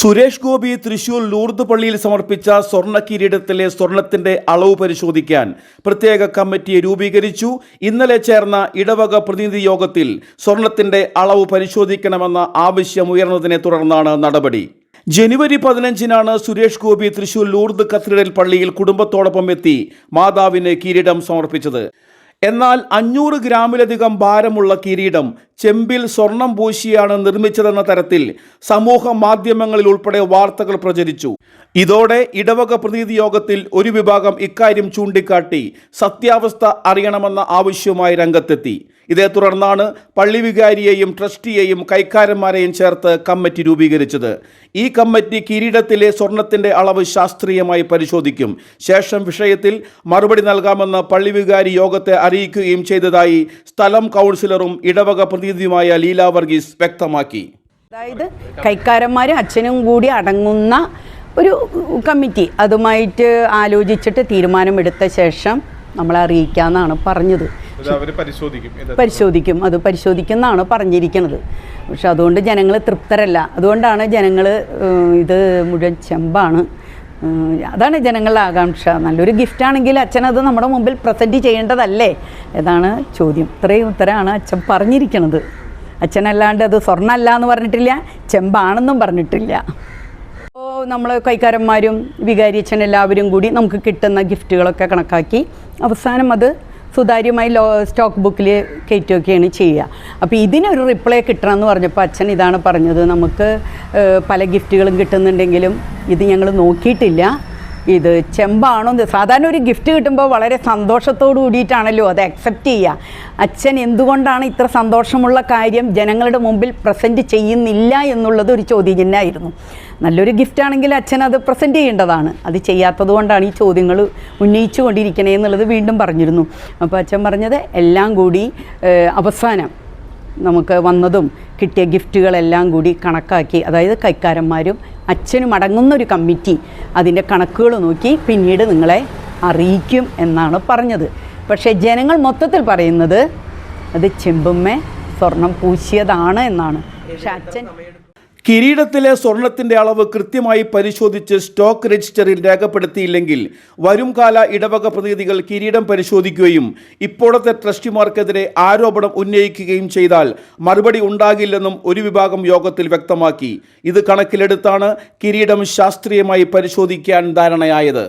Suresh Gopi Thrissur Lourdes പള്ളിയിൽ സമർപ്പിച്ച സ്വർണ കിരീടത്തിലെ സ്വർണത്തിന്റെ അളവ് പരിശോധിക്കാൻ പ്രത്യേക കമ്മിറ്റി രൂപീകരിച്ചു. ഇന്നലെ ചേർന്ന ഇടവക പ്രതിനിധി യോഗത്തിൽ സ്വർണത്തിന്റെ അളവ് പരിശോധിക്കണമെന്ന ആവശ്യം ഉയർന്നതിനെ തുടർന്നാണ് നടപടി. ജനുവരി പതിനഞ്ചിനാണ് സുരേഷ് ഗോപി തൃശൂർ ലൂർദ് കത്തീഡ്രൽ പള്ളിയിൽ കുടുംബത്തോടൊപ്പം എത്തി മാതാവിന് കിരീടം സമർപ്പിച്ചത്. എന്നാൽ അഞ്ഞൂറ് ഗ്രാമിലധികം ഭാരമുള്ള കിരീടം ചെമ്പിൽ സ്വർണം പൂശിയാണ് നിർമ്മിച്ചതെന്ന തരത്തിൽ സമൂഹ മാധ്യമങ്ങളിൽ ഉൾപ്പെടെ വാർത്തകൾ പ്രചരിച്ചു. ഇതോടെ ഇടവക പ്രതിനിധി യോഗത്തിൽ ഒരു വിഭാഗം ഇക്കാര്യം ചൂണ്ടിക്കാട്ടി സത്യാവസ്ഥ അറിയണമെന്ന ആവശ്യവുമായി രംഗത്തെത്തി. ഇതേ തുടർന്നാണ് പള്ളി വികാരിയെയും ട്രസ്റ്റിയെയും കൈക്കാരന്മാരെയും ചേർത്ത് കമ്മിറ്റി രൂപീകരിച്ചത്. ഈ കമ്മിറ്റി കിരീടത്തിലെ സ്വർണത്തിന്റെ അളവ് ശാസ്ത്രീയമായി പരിശോധിക്കും. ശേഷം വിഷയത്തിൽ മറുപടി നൽകാമെന്ന് പള്ളി വികാരി യോഗത്തെ അറിയിക്കുകയും ചെയ്തതായി സ്ഥലം കൗൺസിലറും ഇടവക പ്രതിനിധിയുമായ ലീല വർഗീസ് വ്യക്തമാക്കി. അതായത് കൈക്കാരന്മാരും അച്ഛനും കൂടി അടങ്ങുന്ന ഒരു കമ്മിറ്റി. അതുമായിട്ട് ആലോചിച്ചിട്ട് തീരുമാനമെടുത്ത ശേഷം നമ്മളെ അറിയിക്കാമെന്നാണ് പറഞ്ഞത്. പരിശോധിക്കും അത് പരിശോധിക്കുമെന്നാണ് പറഞ്ഞിരിക്കുന്നത്. പക്ഷെ അതുകൊണ്ട് ജനങ്ങൾ തൃപ്തരല്ല. അതുകൊണ്ടാണ് ജനങ്ങൾ ഇത് മുഴുവൻ ചെമ്പാണ്. അതാണ് ജനങ്ങളുടെ ആകാംക്ഷ. നല്ലൊരു ഗിഫ്റ്റ് ആണെങ്കിൽ അച്ഛൻ അത് നമ്മുടെ മുമ്പിൽ പ്രസന്റ് ചെയ്യേണ്ടതല്ലേ? എന്നാണ് ചോദ്യം. ഇത്രയും ഉത്തരമാണ് അച്ഛൻ പറഞ്ഞിരിക്കുന്നത് അച്ഛനല്ലാണ്ട് അത് സ്വർണമല്ല എന്ന് പറഞ്ഞിട്ടില്ല. ചെമ്പാണെന്നും പറഞ്ഞിട്ടില്ല. നമ്മൾ കൈക്കാരന്മാരും വികാരിയച്ഛൻ എല്ലാവരും കൂടി നമുക്ക് കിട്ടുന്ന ഗിഫ്റ്റുകളൊക്കെ കണക്കാക്കി അവസാനം അത് സുതാര്യമായി ലോ സ്റ്റോക്ക് ബുക്കിൽ കയറ്റുകയൊക്കെയാണ് ചെയ്യുക. അപ്പോൾ ഇതിനൊരു റിപ്ലൈ കിട്ടണം എന്ന് പറഞ്ഞപ്പോൾ അച്ഛൻ ഇതാണ് പറഞ്ഞത്. നമുക്ക് പല ഗിഫ്റ്റുകളും കിട്ടുന്നുണ്ടെങ്കിലും ഇത് ഞങ്ങൾ നോക്കിയിട്ടില്ല. ഇത് ചെമ്പാണോ സാധാരണ ഒരു ഗിഫ്റ്റ് കിട്ടുമ്പോൾ വളരെ സന്തോഷത്തോടു കൂടിയിട്ടാണല്ലോ അത് അക്സെപ്റ്റ് ചെയ്യുക. അച്ഛൻ എന്തുകൊണ്ടാണ് ഇത്ര സന്തോഷമുള്ള കാര്യം ജനങ്ങളുടെ മുമ്പിൽ പ്രസന്റ് ചെയ്യുന്നില്ല എന്നുള്ളത് ഒരു ചോദ്യചിഹ്നമായിരുന്നു നല്ലൊരു ഗിഫ്റ്റ് ആണെങ്കിൽ അച്ഛൻ അത് പ്രസന്റ് ചെയ്യേണ്ടതാണ്. അത് ചെയ്യാത്തത് കൊണ്ടാണ് ഈ ചോദ്യങ്ങൾ ഉന്നയിച്ചു കൊണ്ടിരിക്കണേ എന്നുള്ളത് വീണ്ടും പറഞ്ഞിരുന്നു. അപ്പോൾ അച്ഛൻ പറഞ്ഞത് എല്ലാം കൂടി അവസാനം നമുക്ക് വന്നതും കിട്ടിയ ഗിഫ്റ്റുകളെല്ലാം കൂടി കണക്കാക്കി അതായത് കൈക്കാരന്മാരും അച്ഛനും അടങ്ങുന്ന ഒരു കമ്മിറ്റി അതിന്റെ കണക്കുകൾ നോക്കി പിന്നീട് നിങ്ങളെ അറിയിക്കും എന്നാണ് പറഞ്ഞത്. പക്ഷേ ജനങ്ങൾ മൊത്തത്തിൽ പറയുന്നത് അത് ചെമ്പുമ്മ സ്വർണം പൂശിയതാണ് എന്നാണ്. പക്ഷെ അച്ഛൻ കിരീടത്തിലെ സ്വർണത്തിന്റെ അളവ് കൃത്യമായി പരിശോധിച്ച് സ്റ്റോക്ക് രജിസ്റ്ററിൽ രേഖപ്പെടുത്തിയില്ലെങ്കിൽ വരുംകാല ഇടവക പ്രതിനിധികൾ കിരീടം പരിശോധിക്കുകയും ഇപ്പോഴത്തെ ട്രസ്റ്റിമാർക്കെതിരെ ആരോപണം ഉന്നയിക്കുകയും ചെയ്താൽ മറുപടി ഉണ്ടാകില്ലെന്നും ഒരു വിഭാഗം യോഗത്തിൽ വ്യക്തമാക്കി. ഇത് കണക്കിലെടുത്താണ് കിരീടം ശാസ്ത്രീയമായി പരിശോധിക്കാൻ ധാരണയായത്.